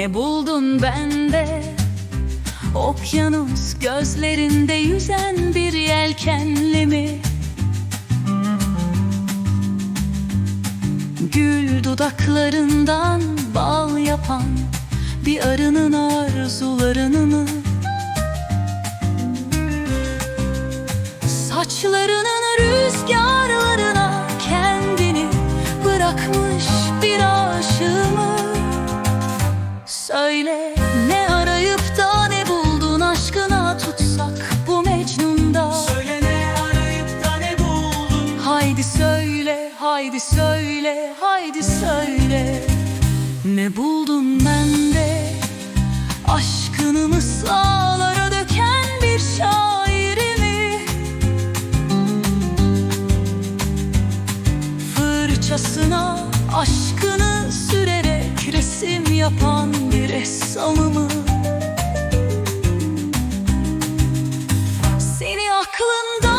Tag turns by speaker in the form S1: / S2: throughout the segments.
S1: Ne buldun bende Okyanus gözlerinde yüzen bir yelkenli mi? Gül dudaklarından bal yapan Bir arının arzularını mı? Saçlarının söyle, haydi söyle. Ne buldun bende Aşkını mısralara döken bir şairimi Fırçasına aşkını sürerek resim yapan bir ressamımı Seni aklından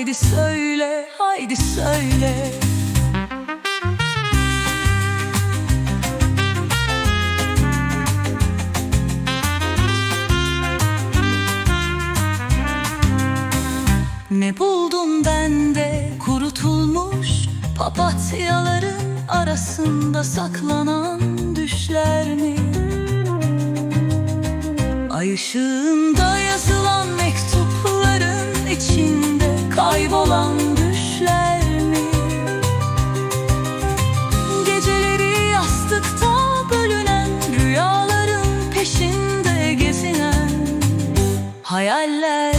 S1: haydi söyle, haydi söyle Ne buldum bende kurutulmuş papatyaların arasında saklanan düşler mi? Ay ışığında yazılan mektupların içinde hayaller?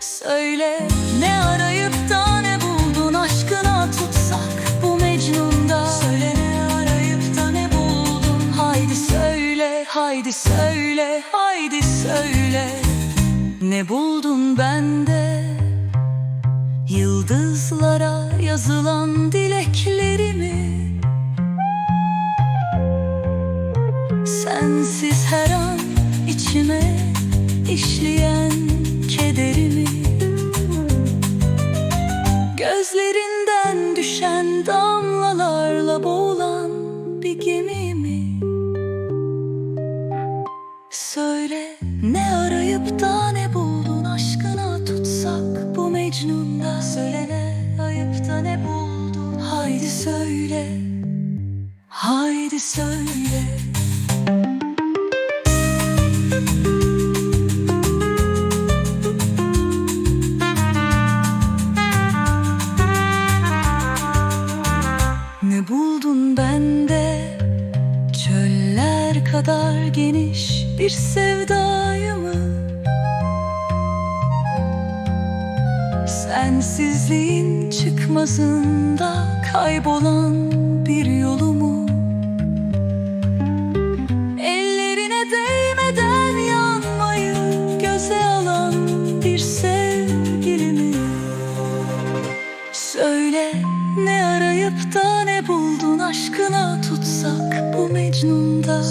S1: Söyle ne arayıp da ne buldun aşkına tutsak bu Mecnun'da?
S2: Söyle ne arayıp da ne buldun?
S1: Haydi söyle, haydi söyle, haydi söyle. Ne buldun bende? Yıldızlara yazılan dileklerimi. Sensiz her an içime işleyen kederimi Gözlerinden düşen damlalarla boğulan bir gemi mi? Söyle ne arayıp da ne buldun aşkına tutsak bu Mecnun'da Söyle ne arayıp da ne buldun? Haydi söyle Haydi söyle bende Çöller kadar geniş bir sevdayı mı? Sensizliğin çıkmazında kaybolan arayıp da ne buldun aşkına tutsak bu Mecnun'da